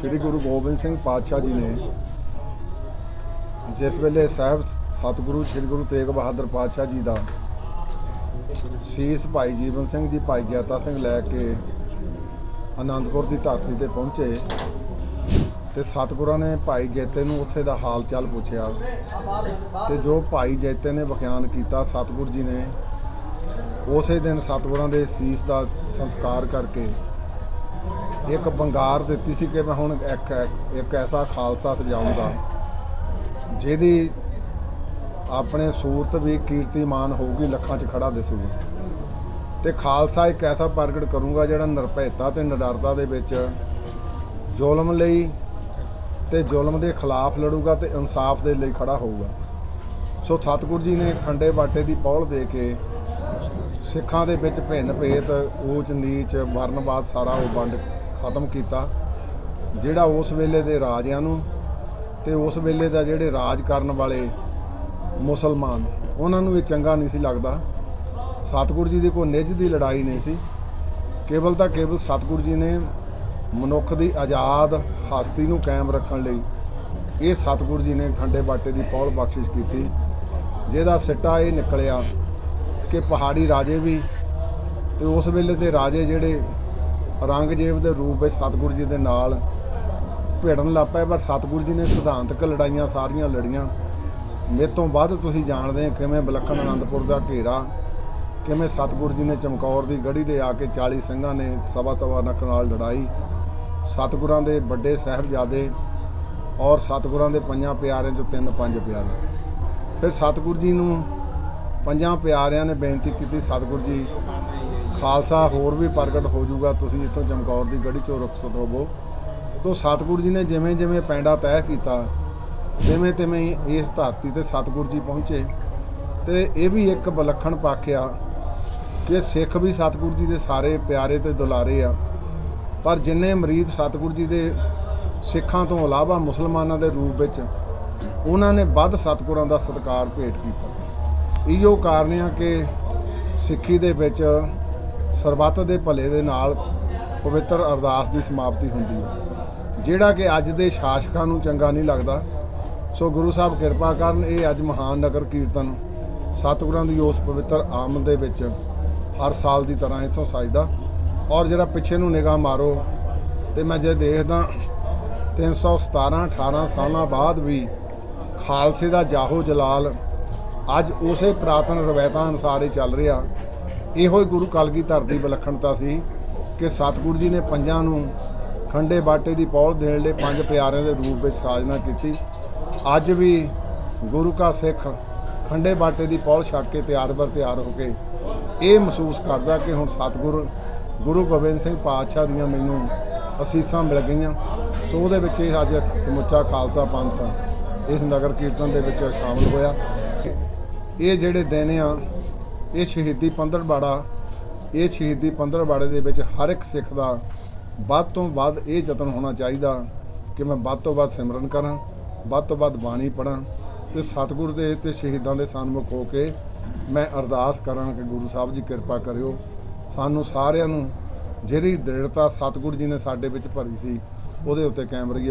ਸ਼੍ਰੀ ਗੁਰੂ ਗੋਬਿੰਦ ਸਿੰਘ ਪਾਤਸ਼ਾਹ ਜੀ ਨੇ ਜਿਸ ਵੇਲੇ ਸਾਹਿਬ ਸਤਿਗੁਰੂ ਸ੍ਰੀ ਗੁਰੂ ਤੇਗ ਬਹਾਦਰ ਪਾਤਸ਼ਾਹ ਜੀ ਦਾ ਸੀਸ ਭਾਈ ਜੀਵਨ ਸਿੰਘ ਜੀ, ਭਾਈ ਜੈਤਾ ਸਿੰਘ ਲੈ ਕੇ ਆਨੰਦਪੁਰ ਦੀ ਧਰਤੀ ਤੇ ਪਹੁੰਚੇ ਤੇ ਸਤਿਗੁਰਾਂ ਨੇ ਭਾਈ ਜੈਤੇ ਨੂੰ ਉੱਥੇ ਦਾ ਹਾਲ ਚਾਲ ਪੁੱਛਿਆ ਤੇ ਜੋ ਭਾਈ ਜੈਤੇ ਨੇ ਵਿਖਿਆਨ ਕੀਤਾ, ਸਤਿਗੁਰ ਜੀ ਨੇ ਉਸੇ ਦਿਨ ਸਤਿਗੁਰਾਂ ਦੇ ਸੀਸ ਦਾ ਸੰਸਕਾਰ ਕਰਕੇ ਇੱਕ ਬੰਗਾਰ ਦਿੱਤੀ ਸੀ ਕਿ ਮੈਂ ਹੁਣ ਇੱਕ ਇੱਕ ਐਸਾ ਖਾਲਸਾ ਸਜਾਊਂਗਾ ਜਿਹਦੀ ਆਪਣੇ ਸੂਰਤ ਵੀ ਕੀਰਤੀਮਾਨ ਹੋਊਗੀ, ਲੱਖਾਂ 'ਚ ਖੜਾ ਦਿਸੂਗੀ। ਤੇ ਖਾਲਸਾ ਇੱਕ ਐਸਾ ਪ੍ਰਗਟ ਕਰੂੰਗਾ ਜਿਹੜਾ ਨਿਰਭੈਤਾ ਤੇ ਨਿਡਰਤਾ ਦੇ ਵਿੱਚ ਜ਼ੁਲਮ ਲਈ ਤੇ ਜ਼ੁਲਮ ਦੇ ਖਿਲਾਫ ਲੜੂਗਾ ਤੇ ਇਨਸਾਫ ਦੇ ਲਈ ਖੜਾ ਹੋਊਗਾ। ਸੋ ਸਤਿਗੁਰੂ ਜੀ ਨੇ ਖੰਡੇ ਬਾਟੇ ਦੀ ਪੌਲ ਦੇ ਕੇ ਸਿੱਖਾਂ ਦੇ ਵਿੱਚ ਭਿੰਨ ਭੇਤ ਊਚ ਨੀਚ ਵਰਨਵਾਦ ਸਾਰਾ ਉਹ ਵੰਡ ਖਤਮ ਕੀਤਾ, ਜਿਹੜਾ ਉਸ ਵੇਲੇ ਦੇ ਰਾਜਿਆਂ ਨੂੰ ਤੇ ਉਸ ਵੇਲੇ ਦਾ ਜਿਹੜੇ ਰਾਜ ਕਰਨ ਵਾਲੇ ਮੁਸਲਮਾਨ, ਉਹਨਾਂ ਨੂੰ ਇਹ ਚੰਗਾ ਨਹੀਂ ਸੀ ਲੱਗਦਾ। ਸਤਿਗੁਰੂ ਜੀ ਦੀ ਕੋਈ ਨਿੱਜ ਦੀ ਲੜਾਈ ਨਹੀਂ ਸੀ। ਕੇਵਲ ਤਾਂ ਕੇਵਲ ਸਤਿਗੁਰੂ ਜੀ ਨੇ ਮਨੁੱਖ ਦੀ ਆਜ਼ਾਦ ਹਸਤੀ ਨੂੰ ਕਾਇਮ ਰੱਖਣ ਲਈ ਇਹ ਸਤਿਗੁਰੂ ਜੀ ਨੇ ਖੰਡੇ ਬਾਟੇ ਦੀ ਪੌਲ ਬਖਸ਼ਿਸ਼ ਕੀਤੀ, ਜਿਹਦਾ ਸਿੱਟਾ ਇਹ ਨਿਕਲਿਆ ਕਿ ਪਹਾੜੀ ਰਾਜੇ ਵੀ ਤੇ ਉਸ ਵੇਲੇ ਦੇ ਰਾਜੇ ਜਿਹੜੇ ਔਰੰਗਜ਼ੇਬ ਦੇ ਰੂਪ ਵਿੱਚ ਸਤਿਗੁਰੂ ਜੀ ਦੇ ਨਾਲ ਭਿੜਨ ਲੱਗ ਪਏ, ਪਰ ਸਤਿਗੁਰੂ ਜੀ ਨੇ ਸਿਧਾਂਤਕ ਲੜਾਈਆਂ ਸਾਰੀਆਂ ਲੜੀਆਂ। ਮੇਰੇ ਤੋਂ ਵੱਧ ਤੁਸੀਂ ਜਾਣਦੇ ਹੋ ਕਿਵੇਂ ਵਿਲੱਖਣ ਅਨੰਦਪੁਰ ਦਾ ਘੇਰਾ, ਕਿਵੇਂ ਸਤਿਗੁਰੂ ਜੀ ਨੇ ਚਮਕੌਰ ਦੀ ਗੜੀ ਦੇ ਆ ਕੇ 40 ਸਿੰਘਾਂ ਨੇ ਸਵਾ ਸਵਾ ਨੱਕ ਨਾਲ ਲੜਾਈ। ਸਤਿਗੁਰਾਂ ਦੇ ਵੱਡੇ ਸਾਹਿਬਜ਼ਾਦੇ ਔਰ ਸਤਿਗੁਰਾਂ ਦੇ ਪੰਜਾਂ ਪਿਆਰਿਆਂ ਚੋਂ ਤਿੰਨ ਪੰਜ ਪਿਆਰੇ। ਫਿਰ ਸਤਿਗੁਰੂ ਜੀ ਨੂੰ ਪੰਜਾਂ ਪਿਆਰਿਆਂ ਨੇ ਬੇਨਤੀ ਕੀਤੀ, ਸਤਿਗੁਰੂ ਜੀ ਖਾਲਸਾ ਹੋਰ ਵੀ ਪ੍ਰਗਟ ਹੋ ਜਾਊਗਾ, ਤੁਸੀਂ ਇੱਥੋਂ ਚਮਕੌਰ ਦੀ ਗੜੀ ਚੋਂ ਰੁਖਸਤ ਹੋਵੋ। ਤੋਂ ਸਤਿਗੁਰੂ ਜੀ ਨੇ ਜਿਵੇਂ ਜਿਵੇਂ ਪੈਂਡਾ ਤੈਅ ਕੀਤਾ, ਤਿਵੇਂ ਤਿਵੇਂ ਇਸ ਧਰਤੀ ਤੇ ਸਤਿਗੁਰੂ ਜੀ ਪਹੁੰਚੇ। ਤੇ ਇਹ ਵੀ ਇੱਕ ਵਿਲੱਖਣ ਪੱਖ ਆ ਕਿ ਸਿੱਖ ਵੀ ਸਤਿਗੁਰੂ ਜੀ ਦੇ ਸਾਰੇ ਪਿਆਰੇ ਤੇ ਦੁਲਾਰੇ ਆ। ਪਰ ਜਿੰਨੇ ਮਰੀਦ ਸਤਿਗੁਰੂ ਜੀ ਦੇ ਸਿੱਖਾਂ ਤੋਂ ਇਲਾਵਾ ਮੁਸਲਮਾਨਾਂ ਦੇ ਰੂਪ ਵਿੱਚ, ਉਹਨਾਂ ਨੇ ਵੱਧ ਸਤਿਗੁਰਾਂ ਦਾ ਸਤਿਕਾਰ ਭੇਟ ਕੀਤਾ। ਇਹੋ ਕਾਰਨ ਆ ਕਿ ਸਿੱਖੀ ਦੇ ਵਿੱਚ ਸਰਬੱਤ ਦੇ ਭਲੇ ਦੇ ਨਾਲ ਪਵਿੱਤਰ ਅਰਦਾਸ ਦੀ ਸਮਾਪਤੀ ਹੁੰਦੀ ਹੈ। ਜਿਹੜਾ ਕਿ ਅੱਜ ਦੇ ਸ਼ਾਸਕਾਂ ਨੂੰ ਚੰਗਾ ਨਹੀਂ ਲੱਗਦਾ, ਸੋ ਗੁਰੂ ਸਾਹਿਬ ਕਿਰਪਾ ਕਰਨ ਇਹ ਅੱਜ ਮਹਾਨ ਨਗਰ ਕੀਰਤਨ ਸਤਿਗੁਰਾਂ ਦੀ ਉਸ ਪਵਿੱਤਰ ਆਮਦ ਦੇ ਵਿੱਚ ਹਰ ਸਾਲ ਦੀ ਤਰ੍ਹਾਂ ਇੱਥੋਂ ਸਜਦਾ। ਔਰ ਜਿਹੜਾ ਪਿੱਛੇ ਨੂੰ ਨਿਗਾਹ ਮਾਰੋ ਤੇ ਮੈਂ ਜੇ ਦੇਖਦਾ 317 18 ਸਾਲਾਂ ਬਾਅਦ ਵੀ ਖਾਲਸੇ ਦਾ ਜਾਹੋ ਜਲਾਲ ਅੱਜ ਉਸੇ ਪ੍ਰਾਤਨ ਰਵਾਇਤਾਂ ਅਨੁਸਾਰ ਹੀ ਚੱਲ ਰਿਹਾ। ਇਹੋ ਹੀ ਗੁਰੂ ਕਲਗੀਧਰ ਦੀ ਵਿਲੱਖਣਤਾ ਸੀ ਕਿ ਸਤਿਗੁਰੂ ਜੀ ਨੇ ਪੰਜਾਂ ਨੂੰ ਖੰਡੇ ਬਾਟੇ ਦੀ ਪੌਲ ਦੇਣ ਲਈ ਪੰਜ ਪਿਆਰਿਆਂ ਦੇ ਰੂਪ ਵਿੱਚ ਸਾਜਨਾ ਕੀਤੀ। ਅੱਜ ਵੀ ਗੁਰੂ ਕਾ ਸਿੱਖ ਖੰਡੇ ਬਾਟੇ ਦੀ ਪੌਲ ਛੱਡ ਕੇ ਤਿਆਰ ਬਰ ਤਿਆਰ ਹੋ ਕੇ ਇਹ ਮਹਿਸੂਸ ਕਰਦਾ ਕਿ ਹੁਣ ਸਤਿਗੁਰ, ਗੁਰੂ ਗੋਬਿੰਦ ਸਿੰਘ ਪਾਤਸ਼ਾਹ ਦੀਆਂ ਮੈਨੂੰ ਅਸੀਸਾਂ ਮਿਲ ਗਈਆਂ। ਸੋ ਉਹਦੇ ਵਿੱਚ ਇਹ ਅੱਜ ਸਮੁੱਚਾ ਖਾਲਸਾ ਪੰਥ ਇਸ ਨਗਰ ਕੀਰਤਨ ਦੇ ਵਿੱਚ ਸ਼ਾਮਲ ਹੋਇਆ। ਇਹ ਜਿਹੜੇ ਦਿਨ ਆ ਇਹ ਸ਼ਹੀਦੀ ਪੰਦਰਬਾੜਾ ਇਹ ਸ਼ਹੀਦੀ ਪੰਦਰਬਾੜੇ ਦੇ ਵਿੱਚ ਹਰ ਇੱਕ ਸਿੱਖ ਦਾ ਵੱਧ ਤੋਂ ਵੱਧ ਇਹ ਯਤਨ ਹੋਣਾ ਚਾਹੀਦਾ ਕਿ ਮੈਂ ਵੱਧ ਤੋਂ ਵੱਧ ਸਿਮਰਨ ਕਰਾਂ, ਵੱਧ ਤੋਂ ਵੱਧ ਬਾਣੀ ਪੜਾਂ ਤੇ ਸਤਿਗੁਰ ਦੇ ਤੇ ਸ਼ਹੀਦਾਂ ਦੇ ਸਨਮੁਖ ਹੋ ਕੇ ਮੈਂ ਅਰਦਾਸ ਕਰਾਂ ਕਿ ਗੁਰੂ ਸਾਹਿਬ ਜੀ ਕਿਰਪਾ ਕਰਿਓ। ਸਾਨੂੰ ਸਾਰਿਆਂ ਨੂੰ ਜਿਹੜੀ ਦ੍ਰਿੜਤਾ ਸਤਿਗੁਰੂ ਜੀ ਨੇ ਸਾਡੇ ਵਿੱਚ ਭਰੀ ਸੀ, ਉਹਦੇ ਉੱਤੇ ਕਾਇਮ ਰਹੀਏ।